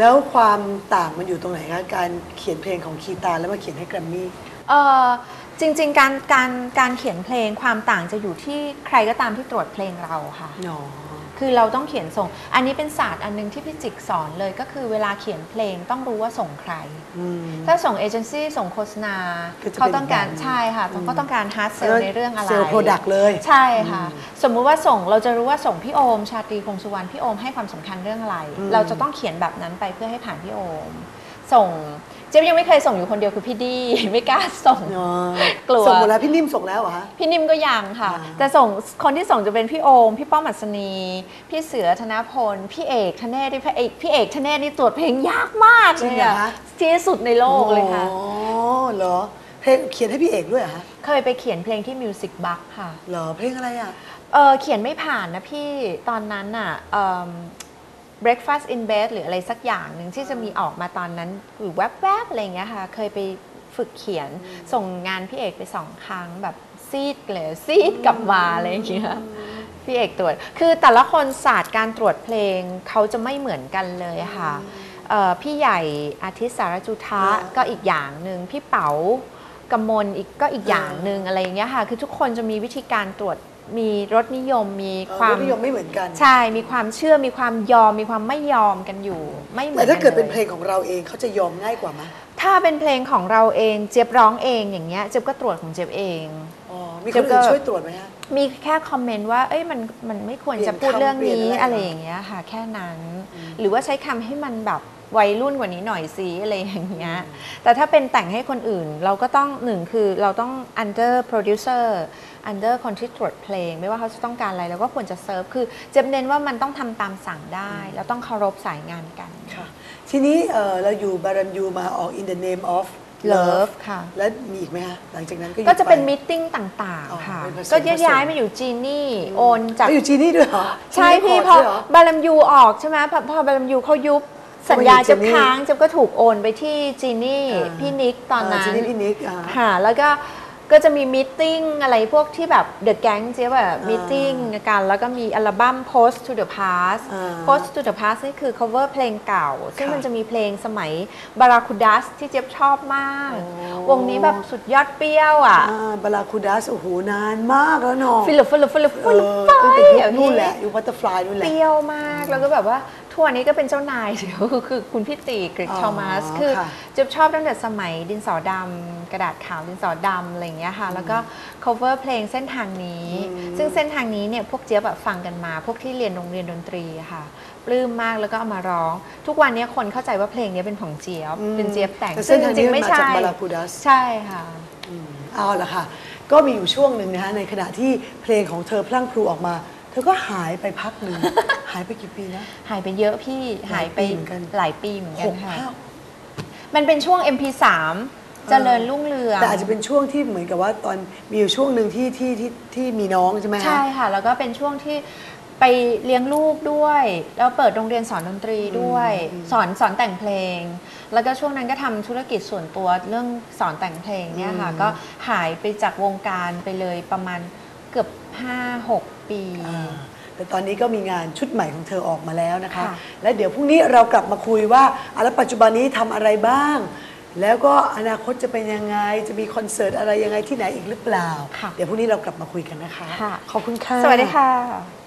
แล้วความต่างมันอยู่ตรงไหนคะการเขียนเพลงของคีตาแล้วมาเขียนให้แกรมมี่ เออจริง ๆ การการการเขียนเพลงความต่างจะอยู่ที่ใครก็ตามที่ตรวจเพลงเราค่ะ หนอ คือเราต้องเขียนส่ง อันนี้เป็นศาสตร์อันหนึงที่พี่จิกสอนเลยก็คือเวลาเขียนเพลงต้องรู้ว่าส่งใครอืมถ้าส่งเอเจนซี่ส่งโฆษณาก็จะเป็นเขาต้องการอีกแบบหนึ่งใช่ค่ะอืมเขาต้องการฮาร์ดเซลในเรื่องอะไรเซลล์ product เลยใช่ค่ะ สมมุติว่าส่งเราจะรู้ว่าส่งพี่โอม ชาตรีคงสุวรรณพี่โอมให้ความสำคัญเรื่องอะไรอืมเราจะต้องเขียนแบบนั้นไปเพื่อให้ผ่านพี่โอม ส่ง เจ๊ยบยังไม่เคยส่งอยู่คนเดียวคือพี่ดี ไม่กล้าส่งหนอกลัวส่งหมดแล้วพี่นิ่มส่งแล้วเหรอคะพี่นิ่มก็ยังค่ะอ่าแต่ส่งคนที่ส่งจะเป็นพี่โอมพี่ป้อมอัศนีพี่เสือธนพลพี่เอกธเนศที่พี่เอกพี่เอกธเนศนี่ตรวจเพลงยากมากเลยอะที่สุดในโลกเลยค่ะอ๋อเหรอเพลงเขียนให้พี่เอกด้วยเหรอคะเคยไปเขียนเพลงที่มิวสิกบัคค่ะเหรอเพลงอะไรอะเออเขียนไม่ผ่านนะพี่ตอนนั้นน่ะเอิ่ม breakfast in bed หรืออะไรสักอย่างหนึ่งที่จะมีออกมาตอนนั้นหรือแวบๆอะไรอย่างเงี้ยค่ะ เคยไปฝึกเขียนส่งงานพี่เอกไปสองครั้งแบบซีดเลยซีดกลับมาอะไรอย่างเงี้ยพี่เอกตรวจ คือแต่ละคนศาสตร์การตรวจเพลงเขาจะไม่เหมือนกันเลยค่ะเอ่อพี่ใหญ่อาทิตย์สารจุทะอ่าก็อีกอย่างหนึ่งพี่เป๋ากำมลอีกก็อีกอย่างหนึ่งอะไรอย่างเงี้ยค่ะ คือทุกคนจะมีวิธีการตรวจ มีรสนิยมมีเออความรสนิยมไม่เหมือนกัน ใช่มีความเชื่อมีความยอมมีความไม่ยอมกันอยู่ ไม่เหมือแต่นกัถ้าเกิดเป็นลยเพลงของเราเองเขาจะยอมง่ายกว่าไหมถ้าเป็นเพลงของเราเองเจี๊ยบร้องเองอย่างเงี้ยเจี๊ยบก็ตรวจของเจี๊ยบเองอ๋อมีคเดี๋นยวก็อื่นช่วยตรวจไหมฮะมีแค่คอมเมนต์ว่า เอ้ยมันมันไม่ควรจะเปลี่ยนพูดเรื่องคำเปลี่ยนนี้อะไรอะไรอย่างเงี้ยค่ะ แค่นั้น หรือว่าใช้คำให้มันแบบ วัยรุ่นกว่านี้หน่อยสิอะไรอย่างเงี้ย แต่ถ้าเป็นแต่งให้คนอื่นเราก็ต้องหนึ่งคือเราต้อง under producer under คนที่ตรวจเพลง ไม่ว่าเขาจะต้องการอะไรเราก็ควรจะเซิร์ฟคือเจะเน้นว่ามันต้องทำตามสั่งได้ แล้วต้องเคารพสายงานกันค่ะ ทีนี้เอ่อเราอยู่บารันยูมาออก in the name of Love ค่ะ แล้วมีอีกไหมฮะหลังจากนั้นก็หยุดก็จะเป็นไมิทติ้งต่างอ๋อๆค่ะเป็นผสมก็ผสมย้ายๆมาอยู่จีนี่โอนจากเขาอยู่จีนี่ด้วยเหรอใช่พี่จีนี่พอคร์ดด้วยเหรอบาลัมยูออกใช่ไหมพอพอบาลัมยูเขายุบ สัญญาก็มาอยู่จะจีนี่ค้างจะก็ถูกโอนไปที่จีนี่อ่าพี่นิกตอนนั้นจีนี่พี่นิกอ่าค่ะแล้วก็ก็จะมีมิทติ้งอะไรพวกที่แบบเดอะแก๊งเจ๊แบบมิทติ้งกันแล้วก็มีอัลบั้ม Post to the Past อ่า Post to the Past นี่คือ cover เพลงเก่า ซึ่งค่ะมันจะมีเพลงสมัยบาราคูดัสที่เจ๊ยบชอบมากโอ้วงนี้แบบสุดยอดเปรี้ยวอะอ่าบาราคูดัสโอ้โหนานมากแล้วเนาะฟิลฟิลฟิลเอฟิลอไฟตั้งแต่ยุคอย่างนู่นแหละยุคบัตเตอร์ฟลายนู่นแหเปละรี้ยวมากแล้วก็แบบว่าทั วร์นี้ก็เป็นเจ้านายคือคือคุณพี่ตีกริกอ๋อทอมัสคือค่ะเจะชอบตั้งแต่สมัยดินสอดำกระดาษขาวดินสอดำอะไรอย่างเงี้ยค่ะ แล้วก็ cover เพลงเส้นทางนี้ ซึ่งเส้นทางนี้เนี่ยพวกเจี๊ยบแบบฟังกันมา พวกที่เรียนโรงเรียนดนตรีอะค่ะปลื้มมากแล้วก็เอามาร้อง ทุกวันนี้คนเข้าใจว่าเพลงนี้เป็นของเจี๊ยบเป็นเจี๊ยบแต่งแต่ซึ่เส้นงทางจรินี้งๆมันไม่มาใช่จากบาราคูดัสใช่ค่ะเอาละค่ะ ก็มีอยู่ช่วงหนึ่งนะฮะในขณะที่เพลงของเธอพลั่งพลูออกมา เธอก็หายไปพักหนึ่ง หายไปกี่ปีนะ หายไปเยอะพี่หายไปหลายปีเหมือนกันหลายปีเหมือนกัหนกค่ะห้ามันเป็นช่วง MP3 เจริญรุ่งเรือง แต่อาจจะเป็นช่วงที่เหมือนกับว่าตอนมีอยู่ช่วงหนึ่งที่ที่ที่ที่มีน้องใช่ไหมฮะใช่ค่ะ แล้วก็เป็นช่วงที่ไปเลี้ยงลูกด้วย แล้วเปิดโรงเรียนสอนดนตรีด้วย สอนสอนแต่งเพลง แล้วก็ช่วงนั้นก็ทำธุรกิจส่วนตัวเรื่องสอนแต่งเพลงเนี่ยค่ะ ก็หายไปจากวงการไปเลยประมาณ เกือบ 5-6 ปี อ่าแต่ตอนนี้ก็มีงานชุดใหม่ของเธอออกมาแล้วนะคะ ค่ะ และเดี๋ยวพรุ่งนี้เรากลับมาคุยว่าอะแล้วปัจจุบันนี้ทำอะไรบ้าง แล้วก็อนาคตจะเป็นยังไง จะมีคอนเสิร์ตอะไรยังไงที่ไหนอีกหรือเปล่าค่ะเดี๋ยวพรุ่งนี้เรากลับมาคุยกันนะคะค่ะขอบคุณค่ะ สวัสดีค่ะ